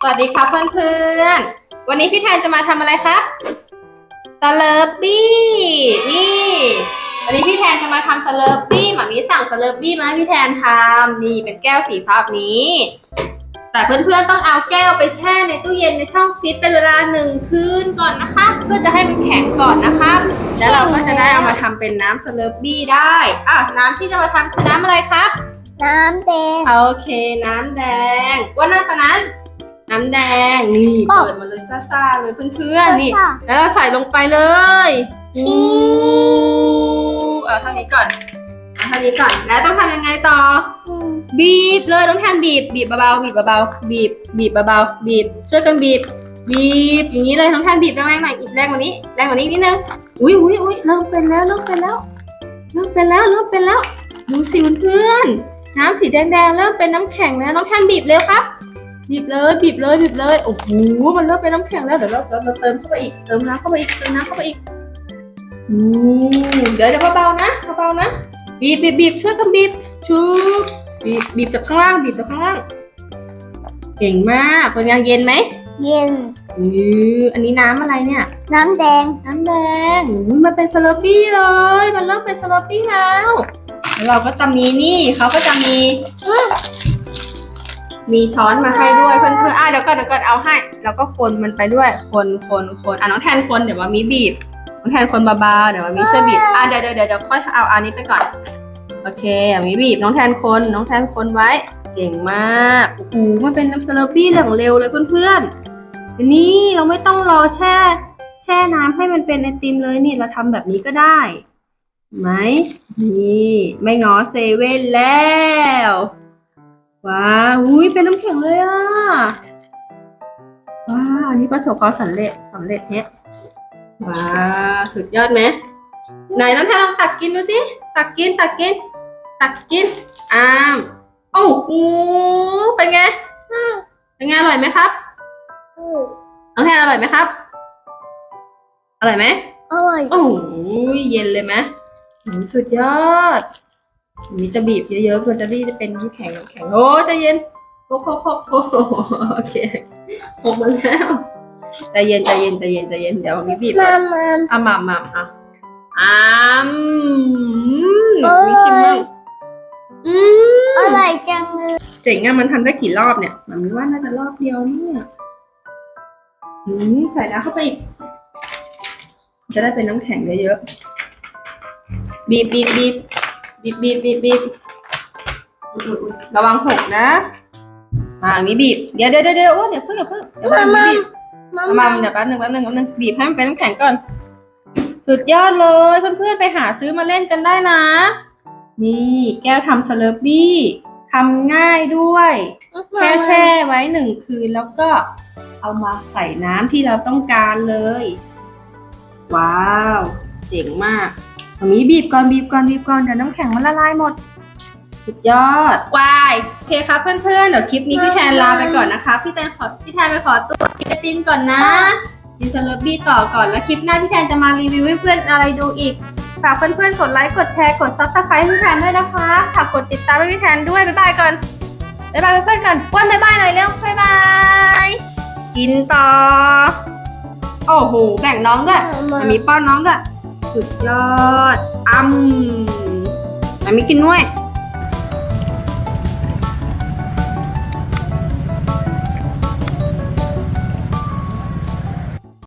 สวัสดีครับเพื่อนๆ วันนี้พี่แทนจะมาทำอะไรครับสเลอร์บี้นี่ วันนี้พี่แทนจะมาทำสเลอร์บี้หมามีสั่งสเลอร์บี้มาให้พี่แทนทำนี่เป็นแก้วสีฟ้าแบบนี้ แต่เพื่อนๆต้องเอาแก้วไปแช่ในตู้เย็นในช่องฟรีซเป็นเวลาหนึ่งคืนก่อนนะคะ เพื่อจะให้มันแข็งก่อนนะคะแล้วเราก็จะได้เอามาทำเป็นน้ำสเลอร์ปี้ได้อะน้ำที่จะมาทำคือน้ำอะไรครับ น้ำแดง โอเคน้ำแดงว่าหน้าตานั้น น้ำแดงนี่โอ้ เปิดมาเลยซ่าๆเลยเพื่อนๆนี่ซ่าแล้วเราใส่ลงไปเลยปี๊อู้เอาเท่านี้ก่อนเอาเท่านี้ก่อนแล้วต้องทำยังไงต่ออืม บีบเลยต้องแทนบีบ บีบเบาๆบีบเบาๆบีบ บีบเบาๆบีบ ช่วยกันบีบ บีบ อย่างนี้เลยต้องแทนบีบแรงๆหน่อยอีกแรงกว่านี้แรงกว่านี้นิดนึงอุ้ยอุ้ยอุ้ยเริ่มเป็นแล้วเริ่มเป็นแล้วเริ่มเป็นแล้วเริ่มเป็นแล้วดูสิเพื่อนน้ำสีแดงๆเริ่มเป็นน้ำแข็งแล้วน้องแทนบีบเร็วครับ บีบเลยบีบเลยบีบเลยโอ้โหมันเริ่มเป็นน้ำแข็งแล้วเดี๋ยวเราเราเราเติมเข้าไปอีกเติมน้ำเข้าไปอีกเติมน้ำเข้าไปอีกอืมเดี๋ยวเดี๋ยวเบาๆนะเบาๆนะ บีบบีบบีบช่วยกันบีบชุบ บีบบีบจากข้างล่างบีบจากข้างล่าง เก่งมากเป็นไงเย็นไหมเย็นอืออันนี้น้ำอะไรเนี่ย น้ำแดง น้ำแดงอุ๊ยมันเป็นสลับปี้เลย มันเริ่มเป็นสลับปี้แล้วแล้วเราก็จะมีนี่เขาก็จะมี มีช้อนมาให้ด้วยเพื่อนๆอะเดี๋ยวก่อนเดี๋ยวก่อนเอาให้ แล้วก็คนมันไปด้วย คนคนคนอะน้องแทนคนเดี๋ยวมามีบีบน้องแทนคนเบาๆเดี๋ยวมามีช่วยบีบอะเดี๋ยวเดี๋ยวเดี๋ยวเดี๋ยวค่อยเอาอันนี้ไปก่อน โอเคอะมีบีบน้องแทนคนน้องแทนคนไว้ เก่งมากโอ้โหมันเป็นน้ำสลับปี้อย่างเร็วเลยเพื่อนๆนี่เราไม่ต้องรอแช่ แช่น้ำให้มันเป็นไอติมเลยนี่เราทำแบบนี้ก็ได้ไหมนี่ไม่ง้อเซเว่นแล้วว้าวอุ้ยเป็นน้ำแข็งเลยอะว้าวอันนี้ประสบความสำเร็จสำเร็จเนี้ยว้าวสุดยอดไหมไหนน้องแทนลองตักกินดูสิ ตักกินตักกิน ตักกินอ้ามโอ้โหเป็นไง เป็นไงอร่อยไหมครับอืมน้องแทนอร่อยไหมครับ อร่อยไหมอร่อย โอ้ยเย็นเลยไหมโอ้ยสุดยอดอันนี้จะบีบเยอะๆเพื่อจะได้เป็นน้ำแข็งน้ำแข็ง โอ้ใจะเย็นโอ้โหโอ้โหโอ้โหโอเคหกมาแล้วใจเย็นใจเย็นใจเย็นใจเย็นเดี๋ยวมีบีบมามาอะหม่ำหม่ำอะอ้ามมี เลยเจ๋งอะมันทำได้กี่รอบเนี่ยมันมีว่าน่าจะรอบเดียวเนี่ยอืมใส่น้ำเข้าไปอีก จะได้เป็นน้ำแข็งเยอะๆบีบบีบบีบบีบบีบบีบบีบอุ๊ยอุ๊ยอุ๊ยระวังหกนะมาอย่างนี้บีบเดี๋ยวเดี๋ยวเดี๋ยวเดี๋ยวโอ้เดี๋ยวเพิ่งเดี๋ยวเพิ่งเดี๋ยวมาบีบมาเอามาเดี๋ยวแป๊บหนึงแป๊บหนึงแป๊บหนึงบีบให้มันเป็นน้ำแข็งก่อน สุดยอดเลยเพื่อนๆไปหาซื้อมาเล่นกันได้นะ นี่แก้วทำสเลอร์บี้ ทำง่ายด้วย แค่แช่ไว้หนึ่งคืนแล้วก็เอามาใส่น้ำที่เราต้องการเลย ว้าวเจ๋งมากตรงนี้บีบก่อนบีบก่อนบีบก่อนเดี๋ยวน้ำแข็งมันละลายหมด สุดยอดวายโอเคครับเพื่อนๆเดี๋ยวคลิปนี้พี่แทนลาไปก่อนนะคะ พี่แทนขอพี่แทนไปขอตัวกินไอติมก่อนนะกินสเลอร์บี้ต่อก่อนแล้วคลิปหน้าพี่แทนจะมารีวิวให้เพื่อนอะไรดูอีก ฝากเพื่อนๆ กดไลค์ กดแชร์ กดซับสไครต์พี่แทนด้วยนะคะฝากกดติดตามให้พี่แทนด้วย บ๊ายบายก่อน บ๊ายบายเพื่อนๆก่อนว้นบ๊ายบายหน่อยเร็ว บ๊ายบาย กินต่อ โอ้โห แบ่งน้องด้วยมามันมีป้อนน้องด้วย สุดยอดอ้ำมันมีกินด้วย